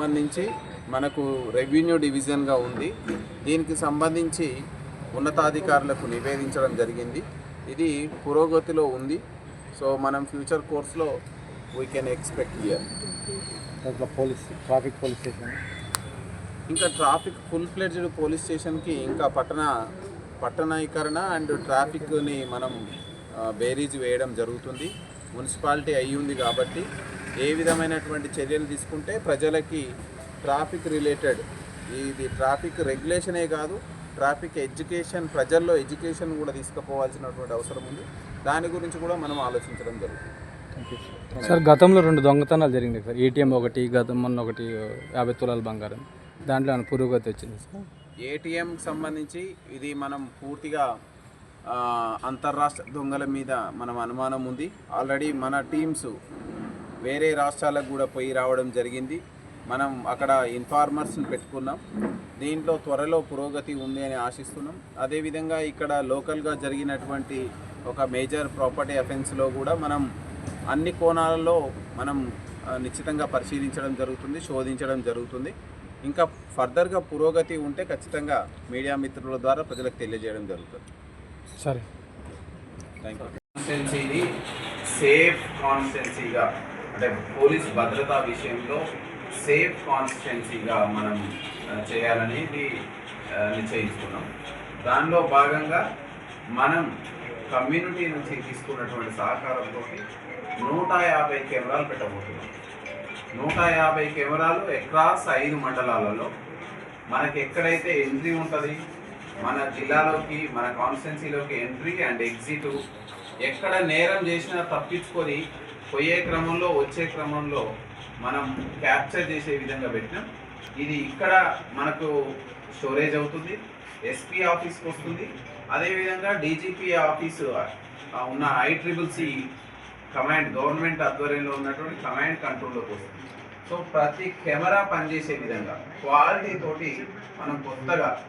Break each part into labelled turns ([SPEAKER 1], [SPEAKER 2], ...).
[SPEAKER 1] సంబంధించి మనకు రెవెన్యూ డివిజన్గా ఉంది. దీనికి సంబంధించి ఉన్నతాధికారులకు నివేదించడం జరిగింది. ఇది పురోగతిలో ఉంది. సో మనం ఫ్యూచర్ కోర్స్లో we can expect year
[SPEAKER 2] police traffic police station.
[SPEAKER 1] ఇంకా ట్రాఫిక్ ఫుల్ ఫ్లెడ్జ్డ్ పోలీస్ స్టేషన్కి ఇంకా పట్టణ పట్టణీకరణ అండ్ ట్రాఫిక్ని మనం బేరీజ్ వేయడం జరుగుతుంది. మున్సిపాలిటీ అయి ఉంది కాబట్టి ఏ విధమైనటువంటి చర్యలు తీసుకుంటే ప్రజలకి ట్రాఫిక్ రిలేటెడ్ ఇది ట్రాఫిక్ రెగ్యులేషనే కాదు ట్రాఫిక్ ఎడ్యుకేషన్ ప్రజల్లో ఎడ్యుకేషన్ కూడా తీసుకుపోవాల్సినటువంటి అవసరం ఉంది. దాని గురించి కూడా మనం ఆలోచించడం జరుగుతుంది.
[SPEAKER 2] సార్ గతంలో రెండు దొంగతనాలు జరిగినాయి సార్ ఏటీఎం ఒకటి గతం మొన్న ఒకటి యాభై తులాల బంగారం. దాంట్లో పురోగతి వచ్చింది సార్
[SPEAKER 1] ఏటీఎం సంబంధించి ఇది మనం పూర్తిగా అంతర్రాష్ట్ర దొంగల మీద మనం అనుమానం ఉంది. ఆల్రెడీ మన టీమ్స్ వేరే రాష్ట్రాలకు కూడా పోయి రావడం జరిగింది. మనం అక్కడ ఇన్ఫార్మర్స్ని పెట్టుకున్నాం. దీంట్లో త్వరలో పురోగతి ఉంది అని ఆశిస్తున్నాం. అదేవిధంగా ఇక్కడ లోకల్గా జరిగినటువంటి ఒక మేజర్ ప్రాపర్టీ అఫెన్స్లో కూడా మనం అన్ని కోణాలలో మనం నిశ్చితంగా పరిశీలించడం జరుగుతుంది శోధించడం జరుగుతుంది. ఇంకా ఫర్దర్గా పురోగతి ఉంటే ఖచ్చితంగా మీడియా మిత్రుల ద్వారా ప్రజలకు తెలియజేయడం జరుగుతుంది.
[SPEAKER 2] సరే.
[SPEAKER 1] థ్యాంక్ యూ సేఫ్ కాన్స్టెన్సీగా అంటే పోలీస్ భద్రతా విషయంలో సేఫ్ కాన్స్టిట్యున్సీగా మనం చేయాలనేది నిశ్చయించుకున్నాం. దానిలో భాగంగా మనం కమ్యూనిటీ నుంచి తీసుకున్నటువంటి సహకారంతో నూట యాభై కెమెరాలు పెట్టబోతున్నాం. నూట యాభై కెమెరాలు అక్రాస్ ఐదు మండలాలలో మనకి ఎక్కడైతే ఎంట్రీ ఉంటుంది మన జిల్లాలోకి మన కాన్స్టిట్యున్సీలోకి ఎంట్రీ అండ్ ఎగ్జిట్ ఎక్కడ నేరం చేసినా తప్పించుకొని పోయే క్రమంలో వచ్చే క్రమంలో మనం క్యాప్చర్ చేసే విధంగా పెట్టినాం. ఇది ఇక్కడ మనకు స్టోరేజ్ అవుతుంది ఎస్పీ ఆఫీస్కి వస్తుంది. అదేవిధంగా డీజీపీ ఆఫీసు ఆ, ఉన్న I triple C command government ఆధ్వర్యంలో ఉన్నటువంటి కమాండ్ కంట్రోల్లోకి వస్తుంది. సో ప్రతి కెమెరా పనిచేసే విధంగా క్వాలిటీ తోటి మనం కొత్తగా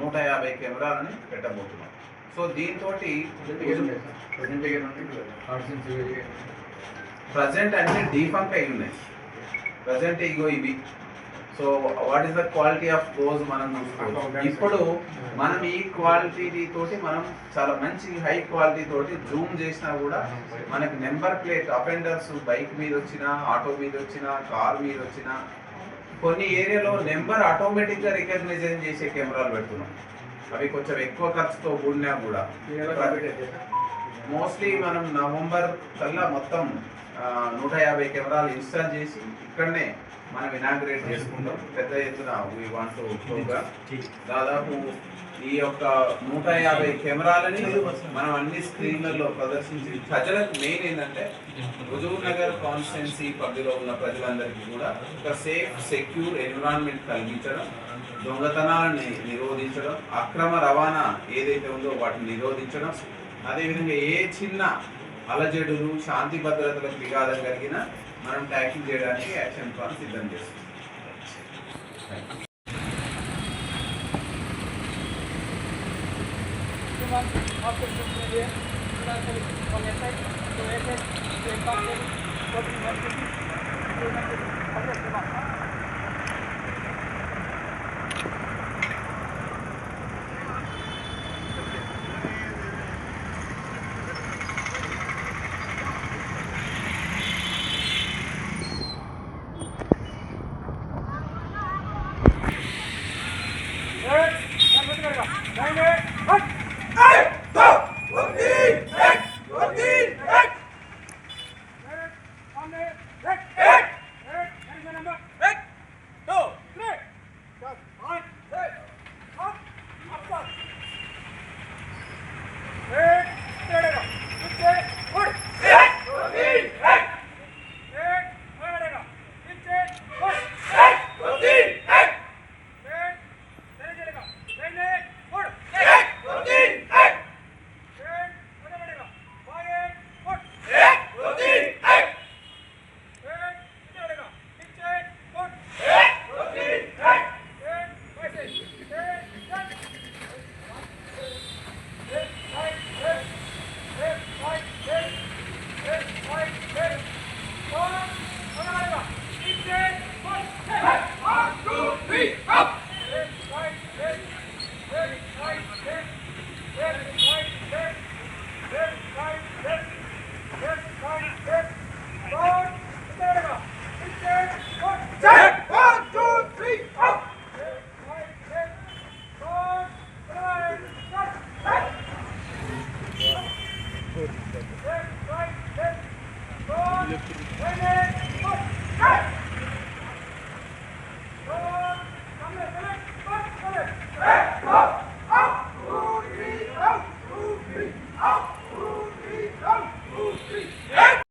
[SPEAKER 1] నూట యాభై కెమెరాలని పెట్టబోతున్నాం. సో దీంతో ప్రజెంట్ అన్ని డీఫంక్ అయి ఉన్నాయి. ప్రజెంట్ ఇగో ఇవి. So what is the quality of dose మనం చూసుకోవచ్చు. ఇప్పుడు మనం ఈ క్వాలిటీ తోటి మనం చాలా మంచి హై క్వాలిటీ తోటి జూమ్ చేసినా కూడా మనకి నెంబర్ ప్లేట్ అఫెండర్స్ బైక్ మీద వచ్చినా ఆటో మీద వచ్చినా కార్ మీద వచ్చినా కొన్ని ఏరియాలో నెంబర్ ఆటోమేటిక్గా రికగ్నైజేషన్ చేసే కెమెరాలు పెడుతున్నాం. అవి కొంచెం ఎక్కువ ఖర్చుతో కూడినా కూడా. మోస్ట్లీ మనం నవంబర్ కల్లా మొత్తం నూట యాభై కెమెరాలు ఇన్స్టాల్ చేసి ఇక్కడనే మనం ఇనాగ్రేట్ చేసుకుంటాం. పెద్ద ఎత్తున వీ వాంట్ ప్రోగ్రామ్ దాదాపు ఈ యొక్క నూట యాభై కెమెరాలని మనం అన్ని స్క్రీన్లలో ప్రదర్శించి ప్రజలకు మెయిన్ ఏంటంటే హుజూర్ నగర్ కాన్స్టిట్యున్సీ పరిధిలో ఉన్న ప్రజలందరికీ కూడా ఒక సేఫ్ సెక్యూర్ ఎన్విరాన్మెంట్ కలిగించడం దొంగతనాలని నిరోధించడం అక్రమ రవాణా ఏదైతే ఉందో వాటిని నిరోధించడం అదేవిధంగా ఏ చిన్న అలజడులు శాంతి భద్రతలకు విఘాతం కలిగిన మనం ట్యాకిల్ చేయడానికి యాక్షన్ ప్లాన్ సిద్ధం చేస్తాం
[SPEAKER 3] Thank you.